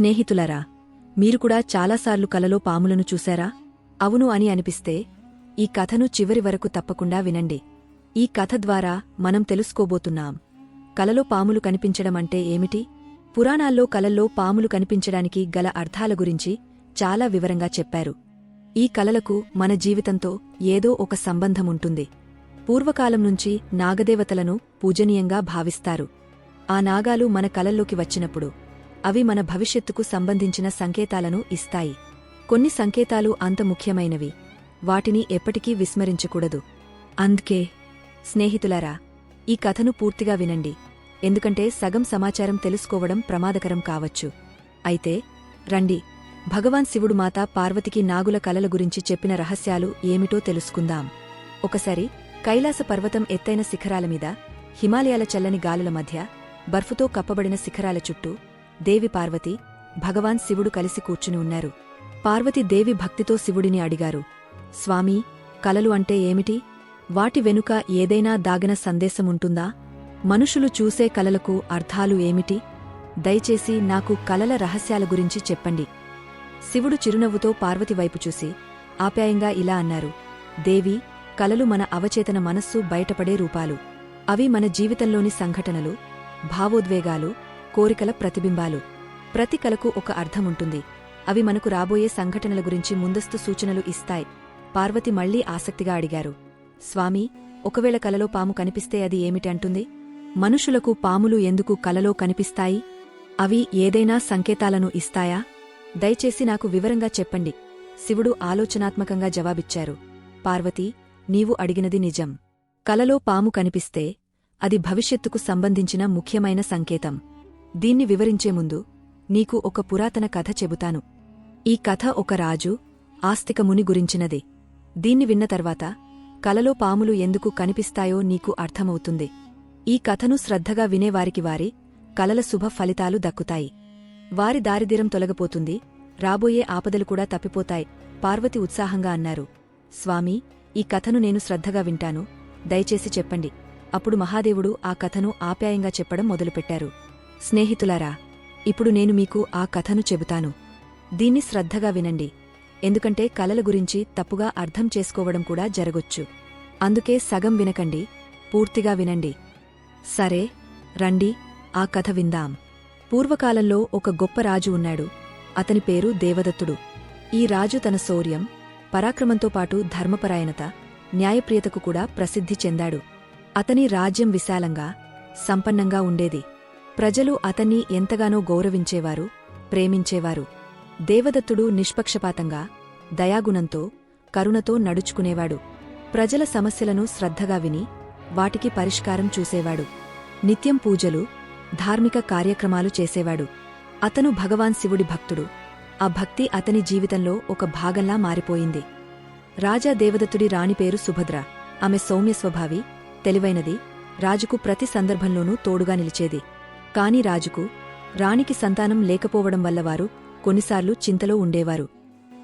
స్నేహితులరా మీరు కూడా చాలాసార్లు కలలో పాములను చూశారా? అవును అని అనిపిస్తే ఈ కథను చివరి వరకు తప్పకుండా వినండి. ఈ కథ ద్వారా మనం తెలుసుకోబోతున్నాం. కలలో పాములు కనిపించడం అంటే ఏమిటి? పురాణాల్లో కలల్లో పాములు కనిపించడానికి గల అర్థాల గురించి చాలా వివరంగా చెప్పారు. ఈ కలలకు మన జీవితంతో ఏదో ఒక సంబంధముంటుంది పూర్వకాలం నుంచి నాగదేవతలను పూజనీయంగా భావిస్తారు. ఆ నాగాలు మన కలల్లోకి వచ్చినప్పుడు అవి మన భవిష్యత్తుకు సంబంధించిన సంకేతాలను ఇస్తాయి. కొన్ని సంకేతాలు అంత ముఖ్యమైనవి. వాటిని ఎప్పటికీ విస్మరించకూడదు. అందుకే స్నేహితులారా ఈ కథను పూర్తిగా వినండి. ఎందుకంటే సగం సమాచారం తెలుసుకోవడం ప్రమాదకరం కావచ్చు. అయితే రండి. భగవాన్ శివుడు మాత పార్వతికి నాగుల కలల గురించి చెప్పిన రహస్యాలు ఏమిటో తెలుసుకుందాం. ఒకసారి కైలాస పర్వతం ఎత్తైన శిఖరాల మీద హిమాలయాల చల్లని గాలుల మధ్య బర్ఫుతో కప్పబడిన శిఖరాల చుట్టూ దేవి పార్వతి భగవాన్ శివుడు కలిసి కూర్చుని ఉన్నారు. పార్వతి దేవి భక్తితో శివుడిని అడిగారు. స్వామీ కలలు అంటే ఏమిటి? వాటి వెనుక ఏదైనా దాగిన సందేశముంటుందా మనుషులు చూసే కలలకు అర్థాలు ఏమిటి? దయచేసి నాకు కలల రహస్యాల గురించి చెప్పండి. శివుడు చిరునవ్వుతో పార్వతి వైపు చూసి ఆప్యాయంగా ఇలా అన్నారు. దేవి కలలు మన అవచేతన మనస్సు బయటపడే రూపాలు. అవి మన జీవితంలోని సంఘటనలు భావోద్వేగాలు కోరికల ప్రతిబింబాలు. ప్రతి కలకు ఒక అర్థముంటుంది. అవి మనకు రాబోయే సంఘటనల గురించి ముందస్తు సూచనలు ఇస్తాయి. పార్వతి మళ్ళీ ఆసక్తిగా అడిగారు. స్వామీ ఒకవేళ కలలో పాము కనిపిస్తే అది ఏమిటంటుంది మనుషులకు పాములు ఎందుకు కలలో కనిపిస్తాయి? అవి ఏదైనా సంకేతాలను ఇస్తాయా? దయచేసి నాకు వివరంగా చెప్పండి. శివుడు ఆలోచనాత్మకంగా జవాబిచ్చారు. పార్వతీ నీవు అడిగినది నిజం. కలలో పాము కనిపిస్తే అది భవిష్యత్తుకు సంబంధించిన ముఖ్యమైన సంకేతం. దీన్ని వివరించే ముందు నీకు ఒక పురాతన కథ చెబుతాను. ఈ కథ ఒక రాజు ఆస్తికముని గురించినదే గురించినది. దీన్ని విన్న తర్వాత కలలో పాములు ఎందుకు కనిపిస్తాయో నీకు అర్థమవుతుంది. ఈ కథను శ్రద్ధగా వినేవారికి వారి కలల శుభ ఫలితాలు దక్కుతాయి. వారి దారిద్ర్యం తొలగపోతుంది రాబోయే ఆపదలు కూడా తప్పిపోతాయి పార్వతి ఉత్సాహంగా అన్నారు. స్వామీ ఈ కథను నేను శ్రద్ధగా వింటాను. దయచేసి చెప్పండి. అప్పుడు మహాదేవుడు ఆ కథను ఆప్యాయంగా చెప్పడం మొదలుపెట్టారు. స్నేహితులారా ఇప్పుడు నేను మీకు ఆ కథను చెబుతాను. దీన్ని శ్రద్ధగా వినండి. ఎందుకంటే కలల గురించి తప్పుగా అర్థం చేసుకోవడం కూడా జరగొచ్చు. అందుకే సగం వినకండి పూర్తిగా వినండి. సరే రండి ఆ కథ విందాం. పూర్వకాలంలో ఒక గొప్ప రాజు ఉన్నాడు. అతని పేరు దేవదత్తుడు. ఈ రాజు తన శౌర్యం పరాక్రమంతో పాటు ధర్మపరాయణత న్యాయప్రియతకు కూడా ప్రసిద్ధి చెందాడు. అతని రాజ్యం విశాలంగా సంపన్నంగా ఉండేది. ప్రజలు అతన్ని ఎంతగానో గౌరవించేవారు ప్రేమించేవారు. దేవదత్తుడు నిష్పక్షపాతంగా దయాగుణంతో కరుణతో నడుచుకునేవాడు. ప్రజల సమస్యలను శ్రద్ధగా విని వాటికి పరిష్కారం చూసేవాడు. నిత్యం పూజలు ధార్మిక కార్యక్రమాలు చేసేవాడు. అతను భగవాన్ శివుడి భక్తుడు. ఆ భక్తి అతని జీవితంలో ఒక భాగంలా మారిపోయింది. రాజా దేవదత్తుడి రాణి పేరు సుభద్ర. ఆమె సౌమ్యస్వభావి తెలివైనది. రాజుకు ప్రతి సందర్భంలోనూ తోడుగా నిలిచేది. కాని రాజుకు రాణికి సంతానం లేకపోవడం వల్ల వారు కొన్నిసార్లు చింతలో ఉండేవారు.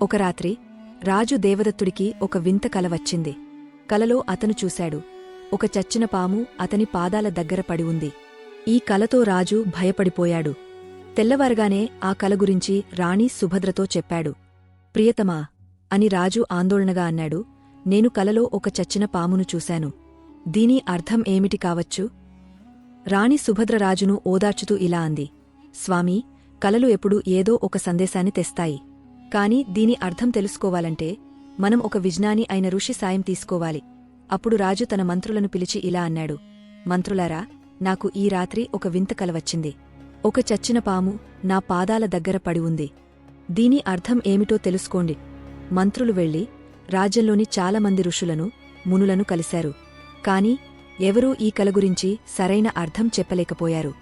ఒక రాత్రి రాజు దేవదత్తుడికి ఒక వింత కల వచ్చింది. కలలో అతను చూశాడు. ఒక చచ్చిన పాము అతని పాదాల దగ్గర పడి ఉంది. ఈ కలతో రాజు భయపడిపోయాడు. తెల్లవారగానే ఆ కల గురించి రాణి సుభద్రతో చెప్పాడు. ప్రియతమా అని రాజు ఆందోళనగా అన్నాడు. నేను కలలో ఒక చచ్చిన పామును చూశాను. దీని అర్థం ఏమిటి కావచ్చు? రాణి సుభద్రరాజును ఓదార్చుతూ ఇలా అంది. స్వామీ కలలు ఎప్పుడూ ఏదో ఒక సందేశాన్ని తెస్తాయి. కాని దీని అర్థం తెలుసుకోవాలంటే మనం ఒక విజ్ఞాని అయిన ఋషి సాయం తీసుకోవాలి. అప్పుడు రాజు తన మంత్రులను పిలిచి ఇలా అన్నాడు. మంత్రులారా నాకు ఈ రాత్రి ఒక వింత కల వచ్చింది. ఒక చచ్చిన పాము నా పాదాల దగ్గర పడి ఉంది. దీని అర్థం ఏమిటో తెలుసుకోండి. మంత్రులు వెళ్ళి రాజ్యంలోని చాలామంది ఋషులను మునులను కలిశారు. కాని ఎవరూ ఈ కల గురించి సరైన అర్థం చెప్పలేకపోయారు.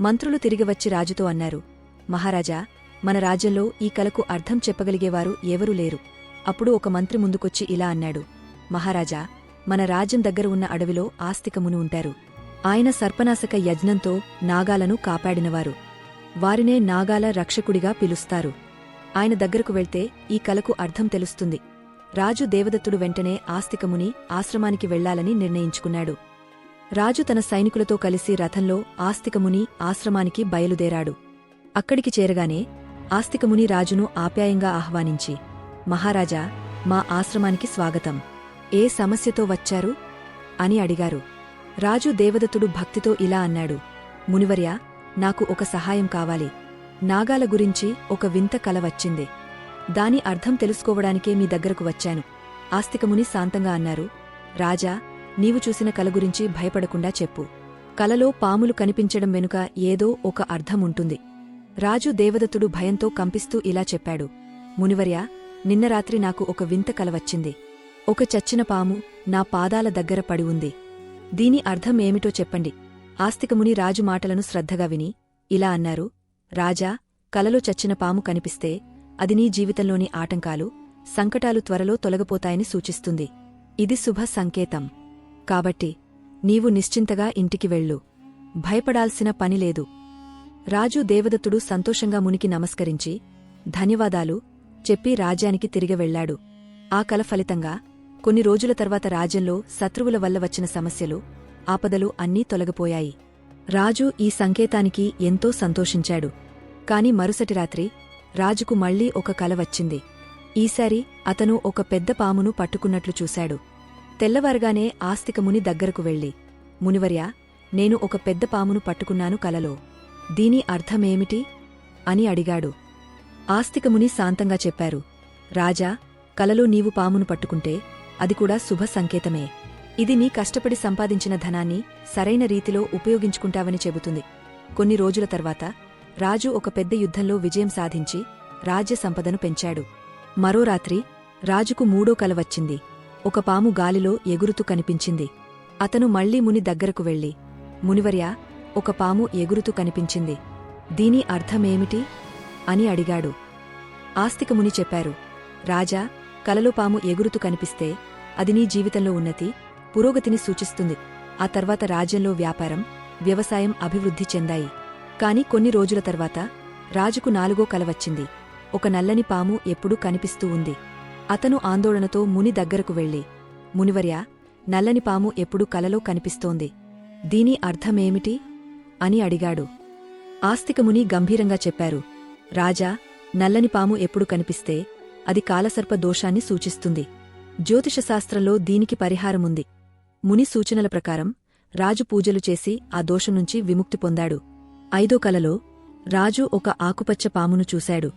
మంత్రులు తిరిగివచ్చి రాజుతో అన్నారు మహారాజా మన రాజ్యంలో ఈ కలకు అర్థం చెప్పగలిగేవారు ఎవరూ లేరు. అప్పుడు ఒక మంత్రి ముందుకొచ్చి ఇలా అన్నాడు మహారాజా మన రాజ్యం దగ్గర ఉన్న అడవిలో ఆస్తికమును ఉంటారు. ఆయన సర్పనాశక యజ్ఞంతో నాగాలను కాపాడినవారు. వారినే నాగాల రక్షకుడిగా పిలుస్తారు. ఆయన దగ్గరకు వెళ్తే ఈ కలకు అర్థం తెలుస్తుంది. రాజు దేవదత్తుడు వెంటనే ఆస్తికముని ఆశ్రమానికి వెళ్ళాలని నిర్ణయించుకున్నాడు. రాజు తన సైనికులతో కలిసి రథంలో ఆస్తికముని ఆశ్రమానికి బయలుదేరాడు. అక్కడికి చేరగానే ఆస్తికముని రాజును ఆప్యాయంగా ఆహ్వానించి మహారాజా మా ఆశ్రమానికి స్వాగతం. ఏ సమస్యతో వచ్చారు? అని అడిగారు. రాజు దేవదత్తుడు భక్తితో ఇలా అన్నాడు మునివర్య నాకు ఒక సహాయం కావాలి. నాగాల గురించి ఒక వింత కల వచ్చింది. దాని అర్థం తెలుసుకోవడానికే మీ దగ్గరకు వచ్చాను. ఆస్తికముని శాంతంగా అన్నారు. రాజా నీవు చూసిన కల గురించి భయపడకుండా చెప్పు. కలలో పాములు కనిపించడం వెనుక ఏదో ఒక అర్థముంటుంది. రాజు దేవదత్తుడు భయంతో కంపిస్తూ ఇలా చెప్పాడు. మునివర్య నిన్న రాత్రి నాకు ఒక వింత కల వచ్చింది. ఒక చచ్చిన పాము నా పాదాల దగ్గర పడి ఉంది. దీని అర్థం ఏమిటో చెప్పండి. ఆస్తికముని రాజు మాటలను శ్రద్ధగా విని ఇలా అన్నారు. రాజా కలలో చచ్చిన పాము కనిపిస్తే అది నీ జీవితంలోని ఆటంకాలు సంకటాలు త్వరలో తొలగపోతాయని సూచిస్తుంది. ఇది శుభ సంకేతం. కాబట్టి నీవు నిశ్చింతగా ఇంటికి వెళ్ళు. భయపడాల్సిన పనిలేదు రాజు దేవదత్తుడు సంతోషంగా మునికి నమస్కరించి ధన్యవాదాలు చెప్పి రాజ్యానికి తిరిగి వెళ్ళాడు ఆ కల ఫలితంగా కొన్ని రోజుల తర్వాత రాజ్యంలో శత్రువుల వల్ల వచ్చిన సమస్యలు ఆపదలు అన్నీ తొలగిపోయాయి. రాజు ఈ సంకేతానికి ఎంతో సంతోషించాడు. కాని మరుసటి రాత్రి రాజుకు మళ్ళీ ఒక కల వచ్చింది. ఈసారి అతను ఒక పెద్ద పామును పట్టుకున్నట్లు చూశాడు. తెల్లవారుగానే ఆస్తికముని దగ్గరకు వెళ్ళి మునివర్యా నేను ఒక పెద్ద పామును పట్టుకున్నాను కలలో. దీని అర్థమేమిటి? అని అడిగాడు. ఆస్తికముని శాంతంగా చెప్పారు. రాజా కలలో నీవు పామును పట్టుకుంటే అది కూడా శుభ సంకేతమే. ఇది నీ కష్టపడి సంపాదించిన ధనాన్ని సరైన రీతిలో ఉపయోగించుకుంటావని చెబుతుంది. కొన్ని రోజుల తర్వాత రాజు ఒక పెద్ద యుద్ధంలో విజయం సాధించి రాజ్య సంపదను పెంచాడు. మరో రాత్రి రాజుకు మూడో కల వచ్చింది. ఒక పాము గాలిలో ఎగురుతూ కనిపించింది. అతను మళ్ళీ ముని దగ్గరకు వెళ్ళి మునివర్యా ఒక పాము ఎగురుతూ కనిపించింది. దీని అర్థమేమిటి? అని అడిగాడు. ఆస్తికముని చెప్పారు రాజా కలలో పాము ఎగురుతూ కనిపిస్తే అది నీ జీవితంలో ఉన్నతి పురోగతిని సూచిస్తుంది. ఆ తర్వాత రాజ్యంలో వ్యాపారం వ్యవసాయం అభివృద్ధి చెందాయి. కాని కొన్ని రోజుల తర్వాత రాజుకు నాలుగో కల వచ్చింది. ఒక నల్లని పాము ఎప్పుడూ కనిపిస్తూ ఉంది. అతను ఆందోళనతో ముని దగ్గరకు వెళ్ళి మునివర్యా నల్లని పాము ఎప్పుడూ కలలో కనిపిస్తోంది. దీని అర్థమేమిటి? అని అడిగాడు. ఆస్తికముని గంభీరంగా చెప్పారు. రాజా నల్లని పాము ఎప్పుడు కనిపిస్తే అది కాలసర్ప దోషాన్ని సూచిస్తుంది. జ్యోతిషశాస్త్రంలో దీనికి పరిహారముంది. ముని సూచనల ప్రకారం రాజు పూజలు చేసి ఆ దోషం నుంచి విముక్తి పొందాడు. ఐదో కలలో రాజు ఒక ఆకుపచ్చ పామును చూశాడు.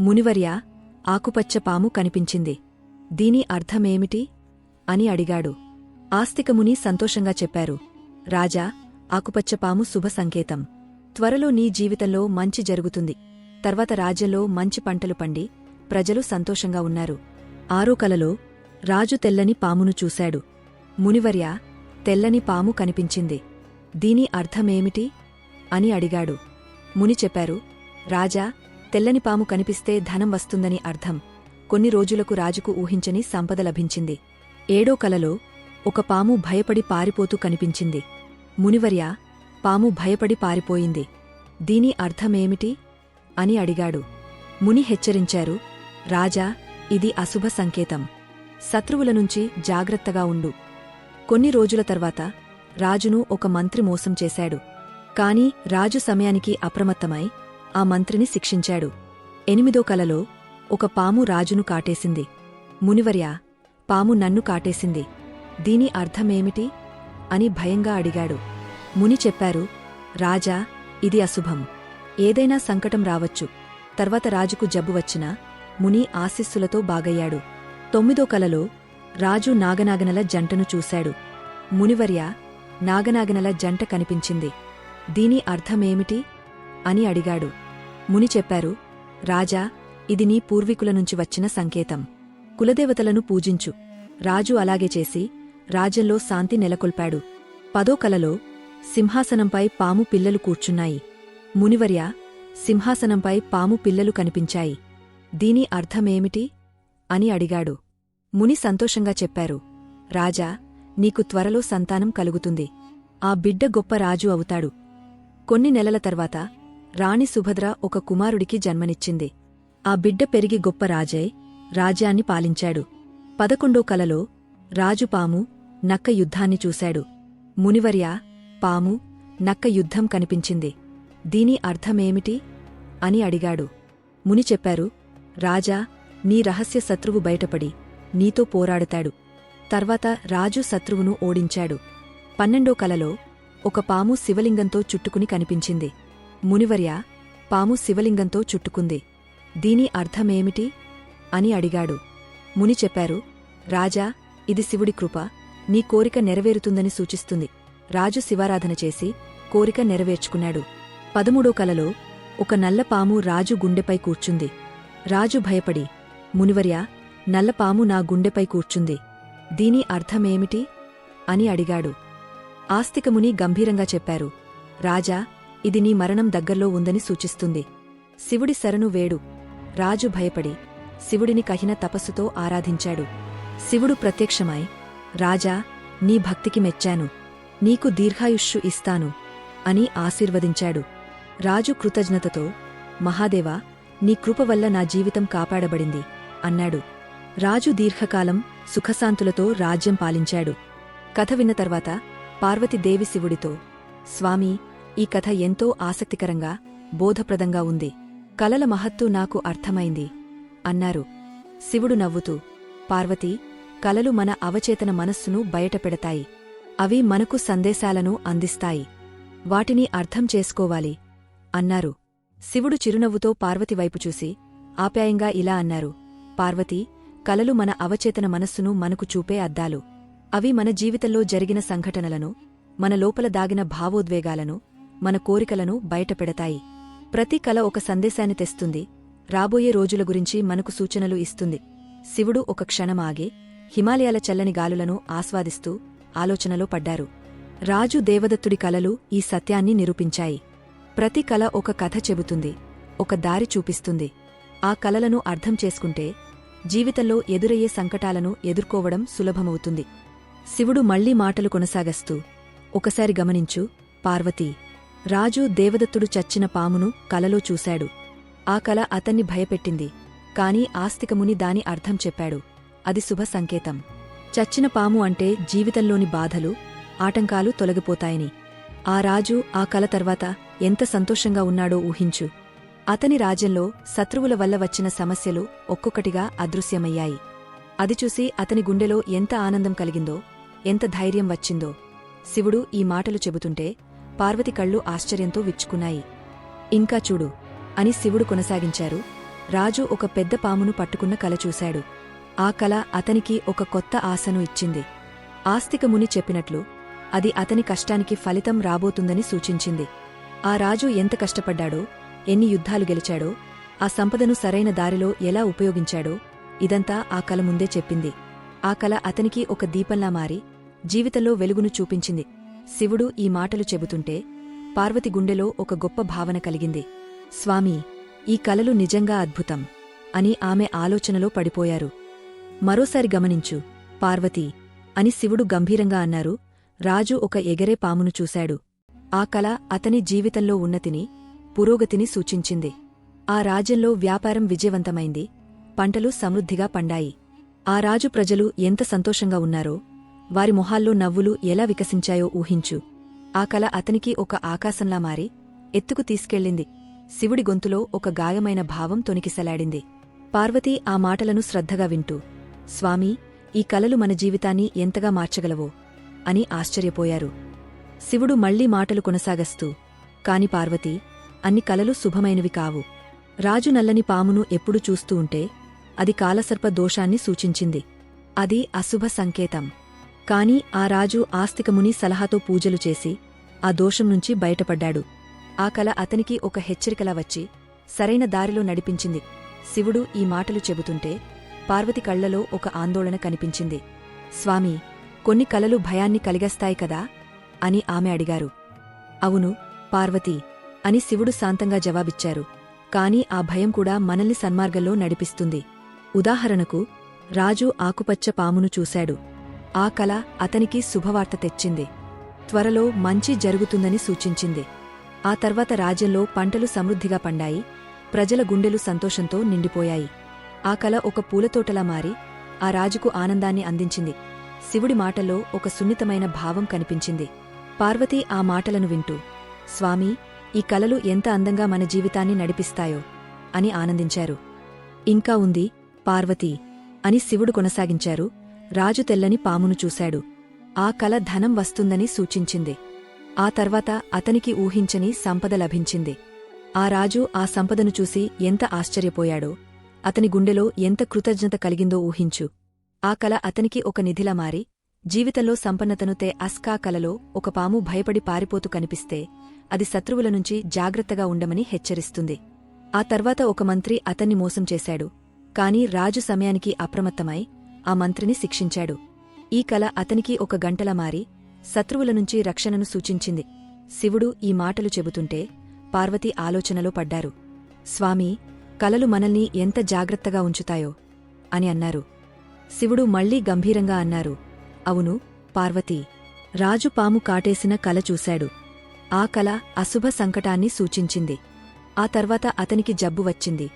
మునివర్య ఆకుపచ్చ పాము కనిపించింది. దీని అర్థమేమిటి? అని అడిగాడు. ఆస్తికముని సంతోషంగా చెప్పారు. రాజా ఆకుపచ్చ పాము శుభ సంకేతం. త్వరలో నీ జీవితంలో మంచి జరుగుతుంది. తర్వాత రాజ్యంలో మంచి పంటలు పండి ప్రజలు సంతోషంగా ఉన్నారు. ఆరో కలలో రాజు తెల్లని పామును చూశాడు. మునివర్య తెల్లని పాము కనిపించింది. దీని అర్థమేమిటి? అని అడిగాడు. ముని చెప్పారు రాజా తెల్లని పాము కనిపిస్తే ధనం వస్తుందని అర్థం. కొన్ని రోజులకు రాజుకు ఊహించని సంపద లభించింది. ఏడో కలలో ఒక పాము భయపడి పారిపోతూ కనిపించింది. మునివర్య పాము భయపడి పారిపోయింది. దీని అర్థమేమిటి అని అడిగాడు. ముని హెచ్చరించారు రాజా ఇది అశుభ సంకేతం. శత్రువుల నుంచి జాగ్రత్తగా ఉండు. కొన్ని రోజుల తర్వాత రాజును ఒక మంత్రి మోసం చేశాడు. కాని రాజు సమయానికి అప్రమత్తమై ఆ మంత్రిని శిక్షించాడు. ఎనిమిదో కలలో ఒక పాము రాజును కాటేసింది. మునివర్యా పాము నన్ను కాటేసింది. దీని అర్థమేమిటి? అని భయంగా అడిగాడు. ముని చెప్పారు రాజా ఇది అశుభం. ఏదైనా సంకటం రావచ్చు. తర్వాత రాజుకు జబ్బు వచ్చినా ముని ఆశిస్సులతో బాగయ్యాడు. తొమ్మిదో కలలో రాజు నాగనాగనల జంటను చూశాడు. మునివర్య నాగనాగనల జంట కనిపించింది. దీని అర్థమేమిటి? అని అడిగాడు. ముని చెప్పారు రాజా ఇది నీ పూర్వీకుల నుంచి వచ్చిన సంకేతం. కులదేవతలను పూజించు. రాజు అలాగే చేసి రాజ్యంలో శాంతి నెలకొల్పాడు. పదో కలలో సింహాసనంపై పాము పిల్లలు కూర్చున్నాయి. మునివర్య సింహాసనంపై పాము పిల్లలు కనిపించాయి. దీని అర్థమేమిటి? అని అడిగాడు. ముని సంతోషంగా చెప్పారు రాజా నీకు త్వరలో సంతానం కలుగుతుంది. ఆ బిడ్డ గొప్ప రాజు అవుతాడు. కొన్ని నెలల తర్వాత రాణి సుభద్ర ఒక కుమారుడికి జన్మనిచ్చింది. ఆ బిడ్డ పెరిగి గొప్ప రాజై రాజ్యాన్ని పాలించాడు. పదకొండో కలలో రాజు పాము నక్క యుద్ధాన్ని చూశాడు. మునివర్యా పాము నక్క యుద్ధం కనిపించింది. దీని అర్థమేమిటి? అని అడిగాడు. ముని చెప్పారు రాజా నీ రహస్య శత్రువు బయటపడి నీతో పోరాడతాడు. తర్వాత రాజు శత్రువును ఓడించాడు. పన్నెండో కలలో ఒక పాము శివలింగంతో చుట్టుకుని కనిపించింది. మునివర్య పాము శివలింగంతో చుట్టుకుంది. దీని అర్థమేమిటి? అని అడిగాడు. ముని చెప్పారు రాజా ఇది శివుడి కృప నీ కోరిక నెరవేరుతుందని సూచిస్తుంది. రాజు శివారాధన చేసి కోరిక నెరవేర్చుకున్నాడు. పదమూడో కలలో ఒక నల్లపాము రాజు గుండెపై కూర్చుంది. రాజు భయపడి మునివర్య నల్లపాము నా గుండెపై కూర్చుంది. దీని అర్థమేమిటి? అని అడిగాడు. ఆస్తికముని గంభీరంగా చెప్పారు. రాజా ఇది నీ మరణం దగ్గర్లో ఉందని సూచిస్తుంది. శివుడి శరణు వేడు. రాజు భయపడి శివుడిని కహిన తపస్సుతో ఆరాధించాడు. శివుడు ప్రత్యక్షమై రాజా నీ భక్తికి మెచ్చాను. నీకు దీర్ఘాయుష్షు ఇస్తాను అని ఆశీర్వదించాడు. రాజు కృతజ్ఞతతో మహాదేవా నీ కృప వల్ల నా జీవితం కాపాడబడింది అన్నాడు. రాజు దీర్ఘకాలం సుఖశాంతులతో రాజ్యం పాలించాడు. కథ విన్న తర్వాత పార్వతీదేవి శివుడితో. స్వామీ ఈ కథ ఎంతో ఆసక్తికరంగా బోధప్రదంగా ఉంది. కలల మహత్తు నాకు అర్థమైంది. అన్నారు. శివుడు నవ్వుతూ పార్వతీ కలలు మన అవచేతన మనస్సును బయటపెడతాయి. అవి మనకు సందేశాలను అందిస్తాయి. వాటిని అర్థం చేసుకోవాలి. అన్నారు. శివుడు చిరునవ్వుతో పార్వతి వైపు చూసి ఆప్యాయంగా ఇలా అన్నారు. పార్వతీ కలలు మన అవచేతన మనస్సును మనకు చూపే అద్దాలు. అవి మన జీవితంలో జరిగిన సంఘటనలను మన లోపల దాగిన భావోద్వేగాలను మన కోరికలను బయటపెడతాయి. ప్రతి కల ఒక సందేశాన్ని తెస్తుంది రాబోయే రోజుల గురించి మనకు సూచనలు ఇస్తుంది. శివుడు ఒక క్షణం హిమాలయాల చల్లని గాలులను ఆస్వాదిస్తూ ఆలోచనలో పడ్డారు. రాజు దేవదత్తుడి కలలు ఈ సత్యాన్ని నిరూపించాయి. ప్రతి కల ఒక కథ చెబుతుంది ఒక దారి చూపిస్తుంది. ఆ కలలను అర్థం చేసుకుంటే జీవితంలో ఎదురయ్యే సంకటాలను ఎదుర్కోవడం సులభమవుతుంది. శివుడు మళ్ళీ మాటలు కొనసాగస్తూ ఒకసారి గమనించు పార్వతీ రాజు దేవదత్తుడు చచ్చిన పామును కలలో చూశాడు. ఆ కల అతన్ని భయపెట్టింది. కాని ఆస్తికముని దాని అర్థం చెప్పాడు. అది శుభ సంకేతం. చచ్చిన పాము అంటే జీవితంలోని బాధలు ఆటంకాలు తొలగిపోతాయని. ఆ రాజు ఆ కల తర్వాత ఎంత సంతోషంగా ఉన్నాడో ఊహించు. అతని రాజ్యంలో శత్రువుల వల్ల వచ్చిన సమస్యలు ఒక్కొక్కటిగా అదృశ్యమయ్యాయి. అది చూసి అతని గుండెలో ఎంత ఆనందం కలిగిందో ఎంత ధైర్యం వచ్చిందో. శివుడు ఈ మాటలు చెబుతుంటే పార్వతి కళ్ళు ఆశ్చర్యంతో విచ్చుకున్నాయి. ఇంకా చూడు అని శివుడు కొనసాగించారు. రాజు ఒక పెద్ద పామును పట్టుకున్న కల చూశాడు. ఆ కల అతనికి ఒక కొత్త ఆశను ఇచ్చింది. ఆస్తికముని చెప్పినట్లు అది అతని కష్టానికి ఫలితం రాబోతుందని సూచించింది. ఆ రాజు ఎంత కష్టపడ్డాడో ఎన్ని యుద్ధాలు గెలిచాడో ఆ సంపదను సరైన దారిలో ఎలా ఉపయోగించాడో ఇదంతా ఆ కల ముందే చెప్పింది. ఆ కల అతనికి ఒక దీపంలా మారి జీవితంలో వెలుగును చూపించింది. శివుడు ఈ మాటలు చెబుతుంటే పార్వతి గుండెలో ఒక గొప్ప భావన కలిగింది. స్వామీ ఈ కలలు నిజంగా అద్భుతం అని ఆమె ఆలోచనలో పడిపోయారు. మరోసారి గమనించు పార్వతీ అని శివుడు గంభీరంగా అన్నారు. రాజు ఒక ఎగరే పామును చూశాడు. ఆ కల అతని జీవితంలో ఉన్నతిని పురోగతిని సూచించింది. ఆ రాజ్యంలో వ్యాపారం విజయవంతమైంది. పంటలు సమృద్ధిగా పండాయి. ఆ రాజు ప్రజలు ఎంత సంతోషంగా ఉన్నారో వారి మొహాల్లో నవ్వులు ఎలా వికసించాయో ఊహించు. ఆ కల అతనికి ఒక ఆకాశంలా మారి ఎత్తుకు తీసుకెళ్ళింది. శివుడి గొంతులో ఒక గాయమైన భావం తొనికిసలాడింది పార్వతీ ఆ మాటలను శ్రద్ధగా వింటూ స్వామీ ఈ కలలు మన జీవితాన్ని ఎంతగా మార్చగలవో అని ఆశ్చర్యపోయారు. శివుడు మళ్ళీ మాటలు కొనసాగస్తూ కాని పార్వతీ అన్ని కలలు శుభమైనవి కావు. రాజు నల్లని పామును ఎప్పుడు చూస్తూ ఉంటే అది కాలసర్ప దోషాన్ని సూచించింది. అది అశుభ సంకేతం. కాని ఆ రాజు ఆస్తికముని సలహాతో పూజలు చేసి ఆ దోషం నుంచి బయటపడ్డాడు. ఆ కల అతనికి ఒక హెచ్చరికలా వచ్చి సరైన దారిలో నడిపించింది. శివుడు ఈ మాటలు చెబుతుంటే పార్వతి కళ్ళలో ఒక ఆందోళన కనిపించింది. స్వామి కొన్ని కలలు భయాన్ని కలిగస్తాయి కదా? అని ఆమె అడిగారు. అవును పార్వతీ అని శివుడు శాంతంగా జవాబిచ్చారు. కాని ఆ భయం కూడా మనల్ని సన్మార్గంలో నడిపిస్తుంది. ఉదాహరణకు రాజు ఆకుపచ్చ పామును చూశాడు. ఆ కల అతనికి శుభవార్త తెచ్చింది. త్వరలో మంచి జరుగుతుందని సూచించింది. ఆ తర్వాత రాజ్యంలో పంటలు సమృద్ధిగా పండాయి. ప్రజల గుండెలు సంతోషంతో నిండిపోయాయి. ఆ కల ఒక పూలతోటలా మారి ఆ రాజుకు ఆనందాన్ని అందించింది. శివుడి మాటల్లో ఒక సున్నితమైన భావం కనిపించింది. పార్వతీ ఆ మాటలను వింటూ స్వామీ ఈ కలలు ఎంత అందంగా మన జీవితాన్ని నడిపిస్తాయో అని ఆనందించారు. ఇంకా ఉంది పార్వతీ అని శివుడు కొనసాగించారు. రాజు తెల్లని పామును చూశాడు. ఆ కల ధనం వస్తుందని సూచించింది. ఆ తర్వాత అతనికి ఊహించని సంపద లభించింది. ఆ రాజు ఆ సంపదను చూసి ఎంత ఆశ్చర్యపోయాడో అతని గుండెలో ఎంత కృతజ్ఞత కలిగిందో ఊహించు. ఆ కల అతనికి ఒక నిధిలా మారి జీవితంలో సంపన్నతను తే అస్కా కలలో ఒక పాము భయపడి పారిపోతూ కనిపిస్తే అది శత్రువుల నుంచి జాగ్రత్తగా ఉండమని హెచ్చరిస్తుంది. ఆ తర్వాత ఒక మంత్రి అతన్ని మోసం చేశాడు. కాని రాజు సమయానికి అప్రమత్తమై ఆ మంత్రిని శిక్షించాడు. ఈ కల అతనికి ఒక గంటల మారి శత్రువుల నుంచి రక్షణను సూచించింది. శివుడు ఈ మాటలు చెబుతుంటే పార్వతి ఆలోచనలో పడ్డారు. స్వామీ కలలు మనల్ని ఎంత జాగ్రత్తగా ఉంచుతాయో అని అన్నారు. శివుడు మళ్ళీ గంభీరంగా అన్నారు. అవును పార్వతీ రాజు పాము కాటేసిన కల చూశాడు. ఆ కల అశుభ సంకటాన్ని సూచించింది. ఆ తర్వాత అతనికి జబ్బు వచ్చింది.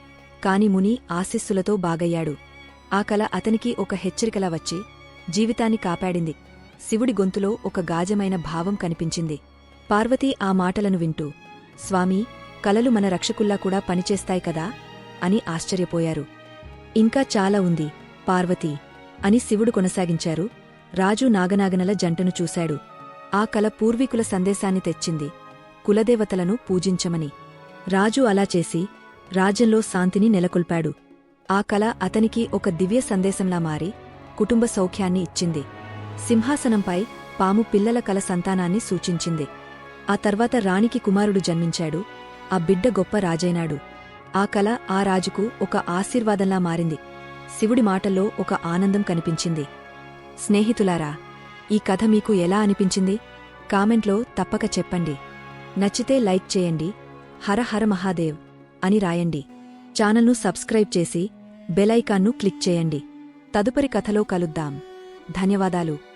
కాని ముని ఆశిస్సులతో బాగయ్యాడు. ఆ కల అతనికి ఒక హెచ్చరికలా వచ్చి జీవితాన్ని కాపాడింది. శివుడి గొంతులో ఒక గాజమైన భావం కనిపించింది. పార్వతీ ఆ మాటలను వింటూ స్వామీ కలలు మన రక్షకుల్లా కూడా పనిచేస్తాయి కదా? అని ఆశ్చర్యపోయారు. ఇంకా చాలా ఉంది పార్వతీ అని శివుడు కొనసాగించారు. రాజు నాగనాగనల జంటను చూశాడు. ఆ కల పూర్వీకుల సందేశాన్ని తెచ్చింది. కులదేవతలను పూజించమని. రాజు అలా చేసి రాజ్యంలో శాంతిని నెలకొల్పాడు. ఆ కల అతనికి ఒక దివ్య సందేశంలా మారి కుటుంబ సౌఖ్యాన్ని ఇచ్చింది. సింహాసనంపై పాము పిల్లల కల సంతానాన్ని సూచించింది. ఆ తర్వాత రాణికి కుమారుడు జన్మించాడు. ఆ బిడ్డ గొప్ప రాజైనాడు. ఆ కల ఆ రాజుకు ఒక ఆశీర్వాదంలా మారింది. శివుడి మాటల్లో ఒక ఆనందం కనిపించింది. స్నేహితులారా ఈ కథ మీకు ఎలా అనిపించింది? కామెంట్లో తప్పక చెప్పండి. నచ్చితే లైక్ చేయండి. హర హర మహాదేవ్ అని రాయండి. ఛానల్ను సబ్స్క్రైబ్ చేసి బెలైకాన్ను క్లిక్ చేయండి. తదుపరి కథలో కలుద్దాం. ధన్యవాదాలు.